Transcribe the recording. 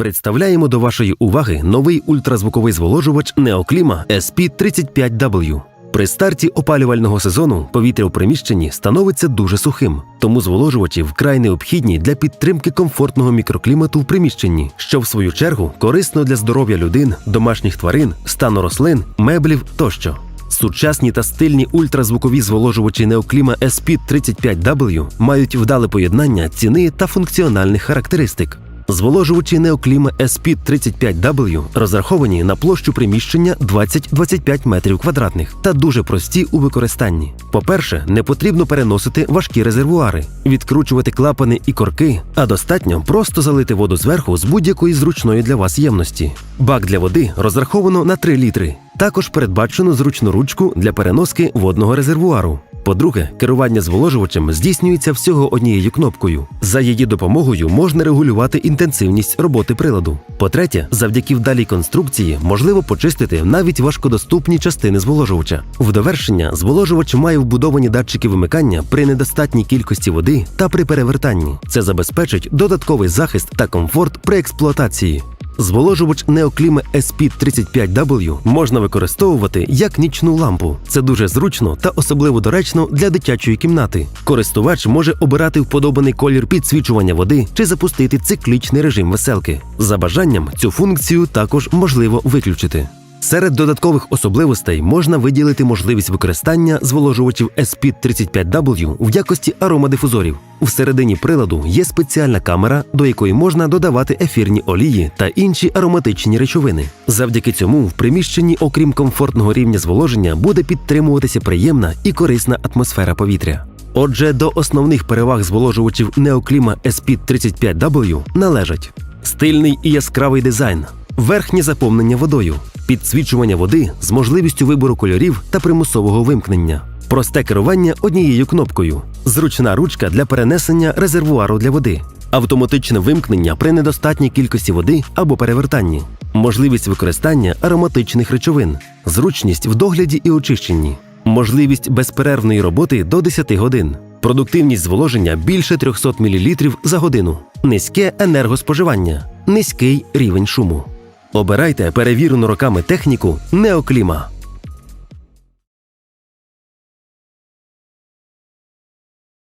Представляємо до вашої уваги новий ультразвуковий зволожувач Неокліма SP35W. При старті опалювального сезону повітря у приміщенні становиться дуже сухим, тому зволожувачі вкрай необхідні для підтримки комфортного мікроклімату в приміщенні, що в свою чергу корисно для здоров'я людин, домашніх тварин, стану рослин, меблів тощо. Сучасні та стильні ультразвукові зволожувачі Неокліма SP35W мають вдале поєднання ціни та функціональних характеристик. Зволожувачі Неокліма SP35W розраховані на площу приміщення 20-25 метрів квадратних та дуже прості у використанні. По-перше, не потрібно переносити важкі резервуари, відкручувати клапани і корки, а достатньо просто залити воду зверху з будь-якої зручної для вас ємності. Бак для води розраховано на 3 літри. Також передбачено зручну ручку для переноски водного резервуару. По-друге, керування зволожувачем здійснюється всього однією кнопкою. За її допомогою можна регулювати інтенсивність роботи приладу. По-третє, завдяки вдалій конструкції можливо почистити навіть важкодоступні частини зволожувача. В довершення зволожувач має вбудовані датчики вимикання при недостатній кількості води та при перевертанні. Це забезпечить додатковий захист та комфорт при експлуатації. Зволожувач Неокліма SP35W можна використовувати як нічну лампу. Це дуже зручно та особливо доречно для дитячої кімнати. Користувач може обирати вподобаний колір підсвічування води чи запустити циклічний режим веселки. За бажанням цю функцію також можливо виключити. Серед додаткових особливостей можна виділити можливість використання зволожувачів SP35W в якості аромадифузорів. Всередині приладу є спеціальна камера, до якої можна додавати ефірні олії та інші ароматичні речовини. Завдяки цьому в приміщенні, окрім комфортного рівня зволоження, буде підтримуватися приємна і корисна атмосфера повітря. Отже, до основних переваг зволожувачів Неокліма SP35W належать стильний і яскравий дизайн, верхнє заповнення водою, підсвічування води з можливістю вибору кольорів та примусового вимкнення, просте керування однією кнопкою, зручна ручка для перенесення резервуару для води, автоматичне вимкнення при недостатній кількості води або перевертанні, можливість використання ароматичних речовин, зручність в догляді і очищенні, можливість безперервної роботи до 10 годин. Продуктивність зволоження більше 300 мл за годину, низьке енергоспоживання, низький рівень шуму. Обирайте перевірену роками техніку Неокліма.